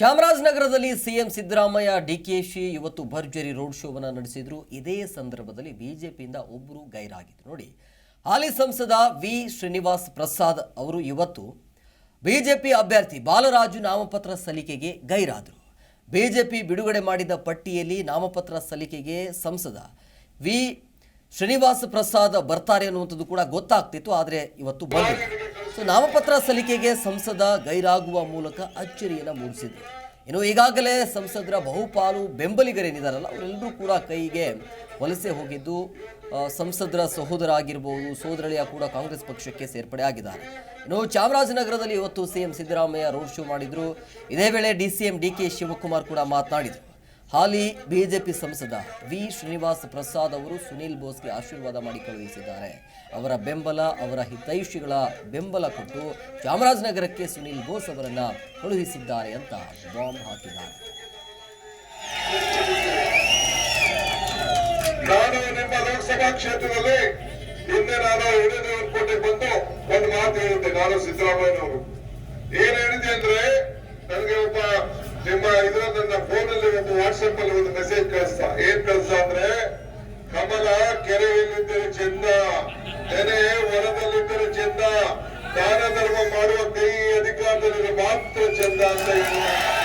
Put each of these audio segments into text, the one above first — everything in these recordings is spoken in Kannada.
ಚಾಮರಾಜನಗರದಲ್ಲಿ ಸಿಎಂ ಸಿದ್ದರಾಮಯ್ಯ ಡಿಕೆಶಿ ಇವತ್ತು ಭರ್ಜರಿ ರೋಡ್ ಶೋವನ್ನು ನಡೆಸಿದ್ರು. ಇದೇ ಸಂದರ್ಭದಲ್ಲಿ ಬಿಜೆಪಿಯಿಂದ ಒಬ್ಬರು ಗೈರಾಗಿದ್ರು. ನೋಡಿ, ಹಾಲಿ ಸಂಸದ ವಿ ಶ್ರೀನಿವಾಸ್ ಪ್ರಸಾದ್ ಅವರು ಇವತ್ತು ಬಿಜೆಪಿ ಅಭ್ಯರ್ಥಿ ಬಾಲರಾಜು ನಾಮಪತ್ರ ಸಲ್ಲಿಕೆಗೆ ಗೈರಾದರು. ಬಿಜೆಪಿ ಬಿಡುಗಡೆ ಮಾಡಿದ ಪಟ್ಟಿಯಲ್ಲಿ ನಾಮಪತ್ರ ಸಲ್ಲಿಕೆಗೆ ಸಂಸದ ವಿ ಶ್ರೀನಿವಾಸ್ ಪ್ರಸಾದ್ ಬರ್ತಾರೆ ಅನ್ನುವಂಥದ್ದು ಕೂಡ ಗೊತ್ತಾಗ್ತಿತ್ತು, ಆದರೆ ಇವತ್ತು ಬಂದಿಲ್ಲ. ಸೊ ನಾಮಪತ್ರ ಸಲ್ಲಿಕೆಗೆ ಸಂಸದ ಗೈರಾಗುವ ಮೂಲಕ ಅಚ್ಚರಿಯನ್ನು ಮೂಡಿಸಿದ್ರು ಇನ್ನು ಈಗಾಗಲೇ ಸಂಸದರ ಬಹುಪಾಲು ಬೆಂಬಲಿಗರೇನಿದಾರಲ್ಲ, ಅವರೆಲ್ಲರೂ ಕೂಡ ಕೈಗೆ ವಲಸೆ ಹೋಗಿದ್ದು ಸಂಸದರ ಸಹೋದರ ಆಗಿರ್ಬೋದು ಸೋದರಳಿಯ ಕೂಡ ಕಾಂಗ್ರೆಸ್ ಪಕ್ಷಕ್ಕೆ ಸೇರ್ಪಡೆ ಆಗಿದ್ದಾರೆ. ಇನ್ನು ಚಾಮರಾಜನಗರದಲ್ಲಿ ಇವತ್ತು ಸಿಎಂ ಸಿದ್ದರಾಮಯ್ಯ ರೋಡ್ ಶೋ ಮಾಡಿದರು. ಇದೇ ವೇಳೆ D C M D K Shivakumar ಕೂಡ ಮಾತನಾಡಿದರು. ಹಾಲಿ ಬಿಜೆಪಿ ಸಂಸದ ವಿ ಶ್ರೀನಿವಾಸ್ ಪ್ರಸಾದ್ ಅವರು ಸುನೀಲ್ ಬೋಸ್ಗೆ ಆಶೀರ್ವಾದ ಮಾಡಿ ಕಳುಹಿಸಿದ್ದಾರೆ. ಅವರ ಬೆಂಬಲ, ಅವರ ಹಿತೈಷಿಗಳ ಬೆಂಬಲ ಕೊಟ್ಟು ಚಾಮರಾಜನಗರಕ್ಕೆ ಸುನೀಲ್ ಬೋಸ್ ಅವರನ್ನು ಕಳುಹಿಸಿದ್ದಾರೆ ಅಂತ ಬಾಂಬ್ ಹಾಕಿದ್ದಾರೆ. ನಾನು ನಿಮ್ಮ ಲೋಕಸಭಾ ಕ್ಷೇತ್ರದಲ್ಲಿ ಹಿಂದೆ ನಾನು ಕೋಟೆಗೆ ಬಂದು ಒಂದು ಮಾತು ಹೇಳಿದ್ದೆ, ನಾನು ಸಿದ್ದರಾಮಯ್ಯನವರು. ಏನ್ ಹೇಳಿದೆ ಅಂದ್ರೆ, ನನಗೆ ಒಬ್ಬ ನಿಮ್ಮ ಇದ್ರ ನನ್ನ ಫೋನ್ ಅಲ್ಲಿ ಒಂದು ವಾಟ್ಸ್ಆಪ್ ಅಲ್ಲಿ ಒಂದು ಮೆಸೇಜ್ ಕಳಿಸ್ತಾ. ಏನ್ ಕಳಿಸ್ತಾ ಅಂದ್ರೆ, ಕಮಲ, ಕೆರೆಯಲ್ಲಿದ್ದರೆ ಚೆಂದ ನೆನೆ ಹೊಲದಲ್ಲಿದ್ದರೆ ಚೆಂದ ದಾನ ಧರ್ಮ ಮಾಡುವ ಕೈ ಅಧಿಕಾರದಲ್ಲಿ ಮಾತ್ರ ಚೆಂದ ಅಂತ ಹೇಳಿದ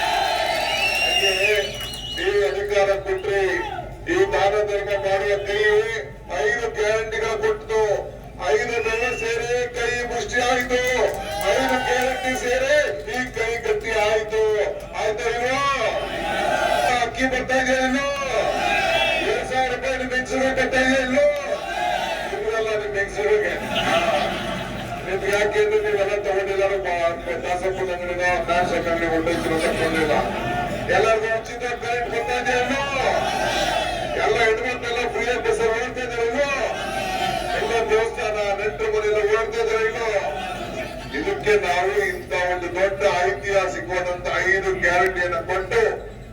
ಅಕ್ಕಿ ಇದೆಯಾ ಇಲ್ಲೋ ಎರಡ್ ಸಾವಿರ ರೂಪಾಯಿ ಕಟ್ತಾ ಇದೆಯಾ ಇಲ್ಲೋ ಇವ್ರಲ್ಲ ನಿಮ್ ಹೆಂಗಸರಿಗೆ ನಿಮ್ಗೆ ಯಾಕೆ ಅಂದ್ರೆ ನೀವೆಲ್ಲ ತಗೊಂಡಿಲ್ಲ? ದಾಸಪ್ಪನ ಅಂಗಡಿನ ಮ್ಯಾನ್ಸ್ ಅಂಗಡಿ ತಗೊಂಡಿಲ್ಲ. ಎಲ್ಲರಿಗೂ ಉಚಿತ ಕರೆಂಟ್ ಬರ್ತಾ ಎಲ್ಲ ಹೆಣ್ಮಕ್ಳೆಲ್ಲ ಫ್ರೀ ಬಸ್ ಓಡ್ತಾ ಇದಾರಲ್ಲೋ ಎಲ್ಲ ದೇವಸ್ಥಾನ, ನೆಂಟರು ಮನೆಯೆಲ್ಲ ಓಡ್ತಾ ಇದಾರಲ್ಲೋ ಇದಕ್ಕೆ ನಾವು ಇಂತ ಒಂದು ದೊಡ್ಡ ಐತಿಹಾಸಿಕವಾದಂತ ಐದು ಗ್ಯಾರಂಟಿಯನ್ನು ಕೊಟ್ಟು